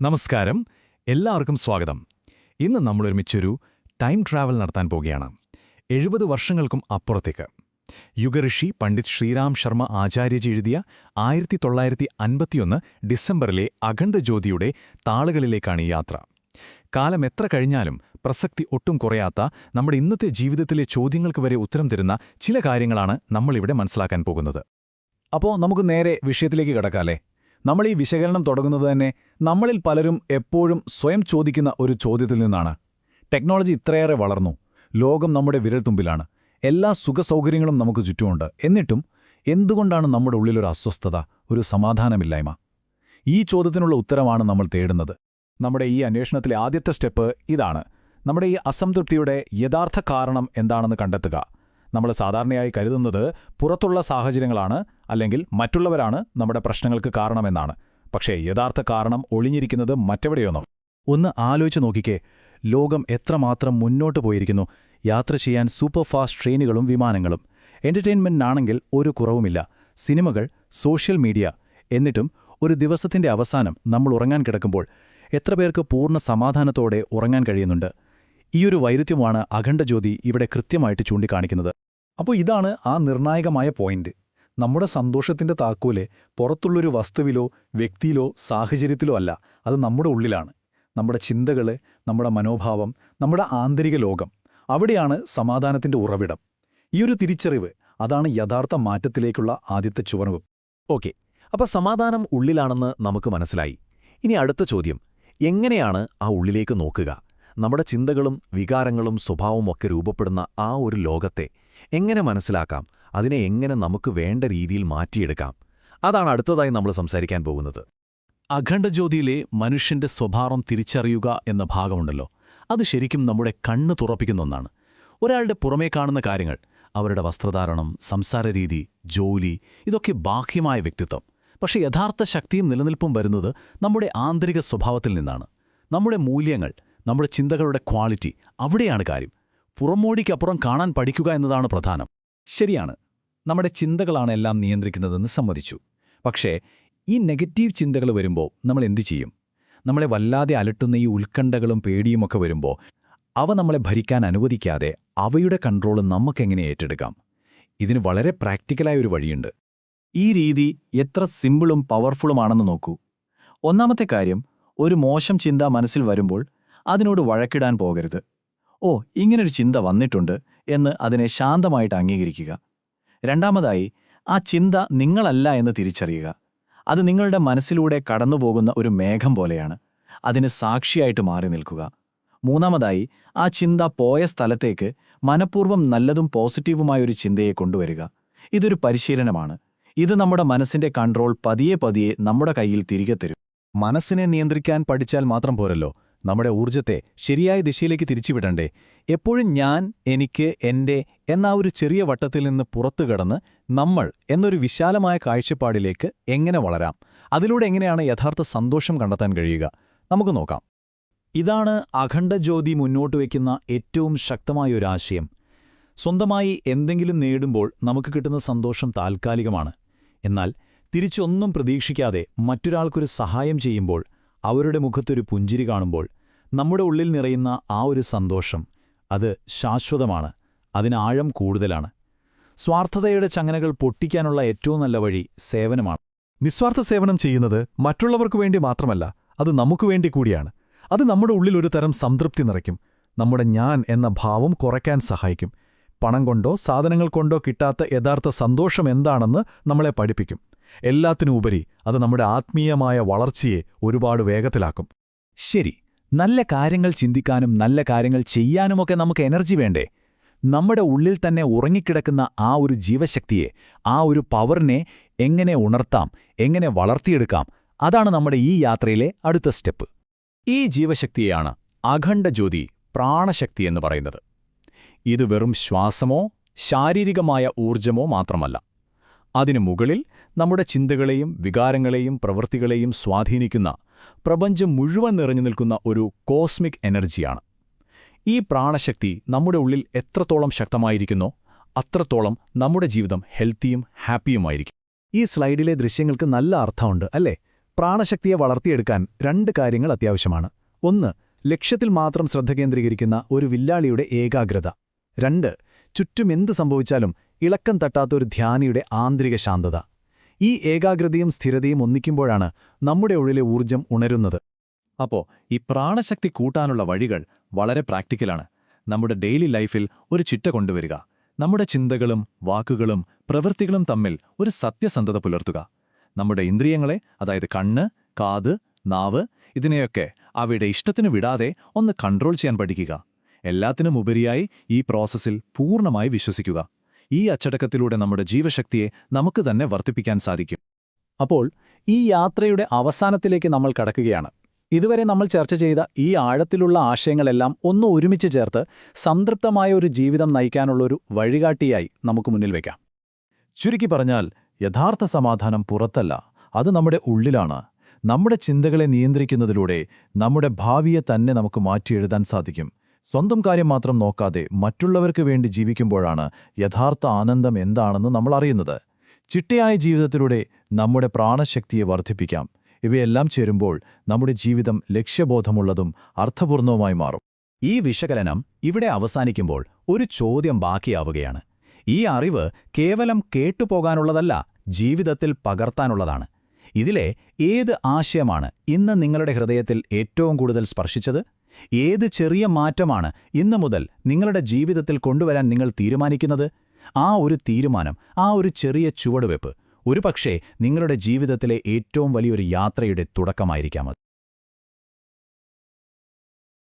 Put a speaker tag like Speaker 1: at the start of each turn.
Speaker 1: നമസ്കാരം. എല്ലാവർക്കും സ്വാഗതം. ഇന്ന് നമ്മൾ ഒരുമിച്ചൊരു ടൈം ട്രാവൽ നടത്താൻ പോകുകയാണ് എഴുപത് വർഷങ്ങൾക്കും അപ്പുറത്തേക്ക്. യുഗഋഷി പണ്ഡിറ്റ് ശ്രീരാം ശർമ്മ ആചാര്യജി എഴുതിയ ആയിരത്തി തൊള്ളായിരത്തി അൻപത്തിയൊന്ന് ഡിസംബറിലെ അഖണ്ഡ ജ്യോതിയുടെ താളുകളിലേക്കാണ് ഈ യാത്ര. കാലം എത്ര കഴിഞ്ഞാലും പ്രസക്തി ഒട്ടും കുറയാത്ത നമ്മുടെ ഇന്നത്തെ ജീവിതത്തിലെ ചോദ്യങ്ങൾക്ക് വരെ ഉത്തരം തരുന്ന ചില കാര്യങ്ങളാണ് നമ്മളിവിടെ മനസ്സിലാക്കാൻ പോകുന്നത്.
Speaker 2: അപ്പോൾ നമുക്ക് നേരെ വിഷയത്തിലേക്ക് കിടക്കാല്ലേ? നമ്മൾ ഈ വിശകലനം തുടങ്ങുന്നത് തന്നെ നമ്മളിൽ പലരും എപ്പോഴും സ്വയം ചോദിക്കുന്ന ഒരു ചോദ്യത്തിൽ നിന്നാണ്. ടെക്നോളജി ഇത്രയേറെ വളർന്നു. ലോകം നമ്മുടെ വിരൽത്തുമ്പിലാണ്. എല്ലാ സുഖസൗകര്യങ്ങളും നമുക്ക് ചുറ്റുമുണ്ട്. എന്നിട്ടും എന്തുകൊണ്ടാണ് നമ്മുടെ ഉള്ളിലൊരു അസ്വസ്ഥത ഒരു സമാധാനമില്ലായ്മ? ഈ ചോദ്യത്തിനുള്ള ഉത്തരമാണ് നമ്മൾ തേടുന്നത്. നമ്മുടെ ഈ അന്വേഷണത്തിലെ ആദ്യത്തെ സ്റ്റെപ്പ് ഇതാണ്. നമ്മുടെ ഈ അസംതൃപ്തിയുടെ യഥാർത്ഥ കാരണം എന്താണെന്ന് കണ്ടെത്തുക. നമ്മൾ സാധാരണയായി കരുതുന്നത് പുറത്തുള്ള സാഹചര്യങ്ങളാണ് അല്ലെങ്കിൽ മറ്റുള്ളവരാണ് നമ്മുടെ പ്രശ്നങ്ങൾക്ക് കാരണമെന്നാണ്. പക്ഷേ യഥാർത്ഥ കാരണം ഒളിഞ്ഞിരിക്കുന്നത് മറ്റെവിടെയൊന്നോ. ഒന്ന് ആലോചിച്ച് നോക്കിക്കേ. ലോകം എത്രമാത്രം മുന്നോട്ട് പോയിരിക്കുന്നു. യാത്ര ചെയ്യാൻ സൂപ്പർ ഫാസ്റ്റ് ട്രെയിനുകളും വിമാനങ്ങളും. എന്റർടൈൻമെന്റിനാണെങ്കിൽ ഒരു കുറവുമില്ല. സിനിമകൾ സോഷ്യൽ മീഡിയ എന്നിട്ടും ഒരു ദിവസത്തിന്റെ അവസാനം നമ്മൾ ഉറങ്ങാൻ കിടക്കുമ്പോൾ എത്ര പേർക്ക് പൂർണ സമാധാനത്തോടെ ഉറങ്ങാൻ കഴിയുന്നുണ്ട്. ഈയൊരു വൈരുദ്ധ്യമാണ് അഖണ്ഡജ്യോതി ഇവിടെ കൃത്യമായിട്ട് ചൂണ്ടിക്കാണിക്കുന്നത്. അപ്പോൾ ഇതാണ് ആ നിർണായകമായ പോയിന്റ്. നമ്മുടെ സന്തോഷത്തിന്റെ താക്കോൽ പുറത്തുള്ളൊരു വസ്തുവിലോ വ്യക്തിയിലോ സാഹചര്യത്തിലോ അല്ല അത് നമ്മുടെ ഉള്ളിലാണ്. നമ്മുടെ ചിന്തകൾ നമ്മുടെ മനോഭാവം നമ്മുടെ ആന്തരിക ലോകം അവിടെയാണ് സമാധാനത്തിന്റെ ഉറവിടം. ഈ ഒരു തിരിച്ചറിവ് അതാണ് യഥാർത്ഥ മാറ്റത്തിലേക്കുള്ള ആദ്യത്തെ ചുവനവ്
Speaker 3: ഓക്കെ. അപ്പോൾ സമാധാനം ഉള്ളിലാണെന്ന് നമുക്ക് മനസ്സിലായി. ഇനി അടുത്ത ചോദ്യം. എങ്ങനെയാണ് ആ ഉള്ളിലേക്ക് നോക്കുക? നമ്മുടെ ചിന്തകളും വികാരങ്ങളും സ്വഭാവവും ഒക്കെ രൂപപ്പെടുന്ന ആ ഒരു ലോകത്തെ എങ്ങനെ മനസ്സിലാക്കാം? അതിനെ എങ്ങനെ നമുക്ക് വേണ്ട രീതിയിൽ മാറ്റിയെടുക്കാം? അതാണ് അടുത്തതായി നമ്മൾ സംസാരിക്കാൻ പോകുന്നത്.
Speaker 2: അഖണ്ഡജ്യോതിയിലെ മനുഷ്യന്റെ സ്വഭാവം തിരിച്ചറിയുക എന്ന ഭാഗമുണ്ടല്ലോ. അത് ശരിക്കും നമ്മുടെ കണ്ണ് തുറപ്പിക്കുന്ന ഒന്നാണ്. ഒരാളുടെ പുറമേ കാണുന്ന കാര്യങ്ങൾ അവരുടെ വസ്ത്രധാരണം സംസാരരീതി ജോലി ഇതൊക്കെ ബാഹ്യമായ വ്യക്തിത്വം. പക്ഷേ യഥാർത്ഥ ശക്തിയും നിലനിൽപ്പും വരുന്നത് നമ്മുടെ ആന്തരിക സ്വഭാവത്തിൽ നിന്നാണ്. നമ്മുടെ മൂല്യങ്ങൾ നമ്മുടെ ചിന്തകളുടെ ക്വാളിറ്റി അവിടെയാണ് കാര്യം. പുറമോടിക്കപ്പുറം കാണാൻ പഠിക്കുക എന്നതാണ് പ്രധാനം. ശരിയാണ്. നമ്മുടെ ചിന്തകളാണ് എല്ലാം നിയന്ത്രിക്കുന്നതെന്ന് സമ്മതിച്ചു. പക്ഷേ ഈ നെഗറ്റീവ് ചിന്തകൾ വരുമ്പോൾ നമ്മൾ എന്തു ചെയ്യും? നമ്മളെ വല്ലാതെ അലട്ടുന്ന ഈ ഉത്കണ്ഠകളും പേടിയുമൊക്കെ വരുമ്പോൾ അവ നമ്മളെ ഭരിക്കാൻ അനുവദിക്കാതെ അവയുടെ കൺട്രോൾ നമുക്കെങ്ങനെ ഏറ്റെടുക്കാം? ഇതിന് വളരെ പ്രാക്ടിക്കലായ ഒരു വഴിയുണ്ട്. ഈ രീതി എത്ര സിമ്പിളും പവർഫുളുമാണെന്ന് നോക്കൂ. ഒന്നാമത്തെ കാര്യം ഒരു മോശം ചിന്ത മനസ്സിൽ വരുമ്പോൾ അതിനോട് വഴക്കിടാൻ പോകരുത്. ഓ ഇങ്ങനൊരു ചിന്ത വന്നിട്ടുണ്ട് എന്ന് അതിനെ ശാന്തമായിട്ട് അംഗീകരിക്കുക. രണ്ടാമതായി ആ ചിന്ത നിങ്ങളല്ല എന്ന് തിരിച്ചറിയുക. അത് നിങ്ങളുടെ മനസ്സിലൂടെ കടന്നുപോകുന്ന ഒരു മേഘം പോലെയാണ്. അതിന് സാക്ഷിയായിട്ട് മാറി നിൽക്കുക. മൂന്നാമതായി ആ ചിന്ത പോയ സ്ഥലത്തേക്ക് മനഃപൂർവം നല്ലതും പോസിറ്റീവുമായ ഒരു ചിന്തയെ കൊണ്ടുവരിക. ഇതൊരു പരിശീലനമാണ്. ഇത് നമ്മുടെ മനസ്സിന്റെ കൺട്രോൾ പതിയെ പതിയെ നമ്മുടെ കയ്യിൽ തിരികെ തരും. മനസ്സിനെ നിയന്ത്രിക്കാൻ പഠിച്ചാൽ മാത്രം പോരല്ലോ. നമ്മുടെ ഊർജത്തെ ശരിയായ ദിശയിലേക്ക് തിരിച്ചുവിടണ്ടേ? എപ്പോഴും ഞാൻ എനിക്ക് എന്റെ എന്ന ഒരു ചെറിയ വട്ടത്തിൽ നിന്ന് പുറത്തു കടന്ന് നമ്മൾ എന്നൊരു വിശാലമായ കാഴ്ചപ്പാടിലേക്ക് എങ്ങനെ വളരാം? അതിലൂടെ എങ്ങനെയാണ് യഥാർത്ഥ സന്തോഷം കണ്ടെത്താൻ കഴിയുക? നമുക്ക് നോക്കാം. ഇതാണ് അഖണ്ഡജ്യോതി മുന്നോട്ട് വയ്ക്കുന്ന ഏറ്റവും ശക്തമായ ഒരു ആശയം. സ്വന്തമായി എന്തെങ്കിലും നേടുമ്പോൾ നമുക്ക് കിട്ടുന്ന സന്തോഷം താൽക്കാലികമാണ്. എന്നാൽ തിരിച്ചൊന്നും പ്രതീക്ഷിക്കാതെ മറ്റൊരാൾക്കൊരു സഹായം ചെയ്യുമ്പോൾ അവരുടെ മുഖത്തൊരു പുഞ്ചിരി കാണുമ്പോൾ നമ്മുടെ ഉള്ളിൽ നിറയുന്ന ആ ഒരു സന്തോഷം അത് ശാശ്വതമാണ് അതിനാഴം കൂടുതലാണ്. സ്വാർത്ഥതയുടെ ചങ്ങനകൾ പൊട്ടിക്കാനുള്ള ഏറ്റവും നല്ല വഴി സേവനമാണ്. നിസ്വാർത്ഥ സേവനം ചെയ്യുന്നത് മറ്റുള്ളവർക്കു വേണ്ടി മാത്രമല്ല അത് നമുക്ക് വേണ്ടി കൂടിയാണ്. അത് നമ്മുടെ ഉള്ളിൽ ഒരു തരം സംതൃപ്തി നിറയ്ക്കും. നമ്മുടെ ഞാൻ എന്ന ഭാവം കുറയ്ക്കാൻ സഹായിക്കും. പണം കൊണ്ടോ സാധനങ്ങൾ കൊണ്ടോ കിട്ടാത്ത യഥാർത്ഥ സന്തോഷം എന്താണെന്ന് നമ്മളെ പഠിപ്പിക്കും. എല്ലാത്തിനുപരി അത് നമ്മുടെ ആത്മീയമായ വളർച്ചയെ ഒരുപാട് വേഗത്തിലാക്കും. ശരി നല്ല കാര്യങ്ങൾ ചിന്തിക്കാനും നല്ല കാര്യങ്ങൾ ചെയ്യാനുമൊക്കെ നമുക്ക് എനർജി വേണ്ടേ? നമ്മുടെ ഉള്ളിൽ തന്നെ ഉറങ്ങിക്കിടക്കുന്ന ആ ഒരു ജീവശക്തിയെ ആ ഒരു പവറിനെ എങ്ങനെ ഉണർത്താം എങ്ങനെ വളർത്തിയെടുക്കാം അതാണ് നമ്മുടെ ഈ യാത്രയിലെ അടുത്ത സ്റ്റെപ്പ്. ഈ ജീവശക്തിയെയാണ് അഖണ്ഡജ്യോതി പ്രാണശക്തി എന്ന് പറയുന്നത്. ഇത് വെറും ശ്വാസമോ ശാരീരികമായ ഊർജമോ മാത്രമല്ല. അതിനു മുകളിൽ നമ്മുടെ ചിന്തകളെയും വികാരങ്ങളെയും പ്രവൃത്തികളെയും സ്വാധീനിക്കുന്ന പ്രപഞ്ചം മുഴുവൻ നിറഞ്ഞു നിൽക്കുന്ന ഒരു കോസ്മിക് എനർജിയാണ്. ഈ പ്രാണശക്തി നമ്മുടെ ഉള്ളിൽ എത്രത്തോളം ശക്തമായിരിക്കുന്നോ അത്രത്തോളം നമ്മുടെ ജീവിതം ഹെൽത്തിയും ഹാപ്പിയുമായിരിക്കും. ഈ സ്ലൈഡിലെ ദൃശ്യങ്ങൾക്ക് നല്ല അർത്ഥമുണ്ട് അല്ലേ?
Speaker 4: പ്രാണശക്തിയെ വളർത്തിയെടുക്കാൻ രണ്ട് കാര്യങ്ങൾ അത്യാവശ്യമാണ്. ഒന്ന് ലക്ഷ്യത്തിൽ മാത്രം ശ്രദ്ധ കേന്ദ്രീകരിക്കുന്ന ഒരു വില്ലാളിയുടെ ഏകാഗ്രത. രണ്ട് ചുറ്റും എന്ത് സംഭവിച്ചാലും ഇളക്കം തട്ടാത്ത ഒരു ധ്യാനിയുടെ ആന്തരിക ശാന്തത. ഈ ഏകാഗ്രതയും സ്ഥിരതയും ഒന്നിക്കുമ്പോഴാണ് നമ്മുടെ ഉള്ളിലെ ഊർജം ഉണരുന്നത്.
Speaker 3: അപ്പോൾ ഈ പ്രാണശക്തി കൂട്ടാനുള്ള വഴികൾ വളരെ പ്രാക്ടിക്കലാണ്. നമ്മുടെ ഡെയിലി ലൈഫിൽ ഒരു ചിട്ട കൊണ്ടുവരിക. നമ്മുടെ ചിന്തകളും വാക്കുകളും പ്രവൃത്തികളും തമ്മിൽ ഒരു സത്യസന്ധത പുലർത്തുക. നമ്മുടെ ഇന്ദ്രിയങ്ങളെ അതായത് കണ്ണ് കാത് നാവ് ഇതിനെയൊക്കെ അവയുടെ ഇഷ്ടത്തിന് വിടാതെ ഒന്ന് കൺട്രോൾ ചെയ്യാൻ പഠിക്കുക. എല്ലാത്തിനും ഉപരിയായി ഈ പ്രോസസ്സിൽ പൂർണമായി വിശ്വസിക്കുക. ഈ അച്ചടക്കത്തിലൂടെ നമ്മുടെ ജീവശക്തിയെ നമുക്ക് തന്നെ വർദ്ധിപ്പിക്കാൻ സാധിക്കും.
Speaker 4: അപ്പോൾ ഈ യാത്രയുടെ അവസാനത്തിലേക്ക് നമ്മൾ കടക്കുകയാണ്. ഇതുവരെ നമ്മൾ ചർച്ച ചെയ്ത ഈ ആഴത്തിലുള്ള ആശയങ്ങളെല്ലാം ഒന്ന് ഒരുമിച്ച് ചേർത്ത് സംതൃപ്തമായ ഒരു ജീവിതം നയിക്കാനുള്ളൊരു വഴികാട്ടിയായി നമുക്ക് മുന്നിൽ വയ്ക്കാം
Speaker 3: ചുരുക്കി പറഞ്ഞാൽ യഥാർത്ഥ സമാധാനം പുറത്തല്ല അത് നമ്മുടെ ഉള്ളിലാണ്. നമ്മുടെ ചിന്തകളെ നിയന്ത്രിക്കുന്നതിലൂടെ നമ്മുടെ ഭാവിയെ തന്നെ നമുക്ക് മാറ്റിയെഴുതാൻ സാധിക്കും. സ്വന്തം കാര്യം മാത്രം നോക്കാതെ മറ്റുള്ളവർക്ക് വേണ്ടി ജീവിക്കുമ്പോഴാണ് യഥാർത്ഥ ആനന്ദം എന്താണെന്ന് നമ്മൾ അറിയുന്നത്. ചിട്ടയായ ജീവിതത്തിലൂടെ നമ്മുടെ പ്രാണശക്തിയെ വർദ്ധിപ്പിക്കാം. ഇവയെല്ലാം ചേരുമ്പോൾ നമ്മുടെ ജീവിതം ലക്ഷ്യബോധമുള്ളതും അർത്ഥപൂർണവുമായി മാറും.
Speaker 4: ഈ വിശകലനം ഇവിടെ അവസാനിക്കുമ്പോൾ ഒരു ചോദ്യം ബാക്കിയാവുകയാണ്. ഈ അറിവ് കേവലം കേട്ടുപോകാനുള്ളതല്ല ജീവിതത്തിൽ പകർത്താനുള്ളതാണ്. ഇതിലെ ഏത് ആശയമാണ് ഇന്ന് നിങ്ങളുടെ ഹൃദയത്തിൽ ഏറ്റവും കൂടുതൽ സ്പർശിച്ചത്? ഏത് ചെറിയ മാറ്റമാണ് ഇന്നു മുതൽ നിങ്ങളുടെ ജീവിതത്തിൽ കൊണ്ടുവരാൻ നിങ്ങൾ തീരുമാനിക്കുന്നത്? ആ ഒരു തീരുമാനം ആ ഒരു ചെറിയ ചുവടുവെപ്പ് ഒരുപക്ഷേ നിങ്ങളുടെ ജീവിതത്തിലെ ഏറ്റവും വലിയൊരു യാത്രയുടെ തുടക്കമായിരിക്കാം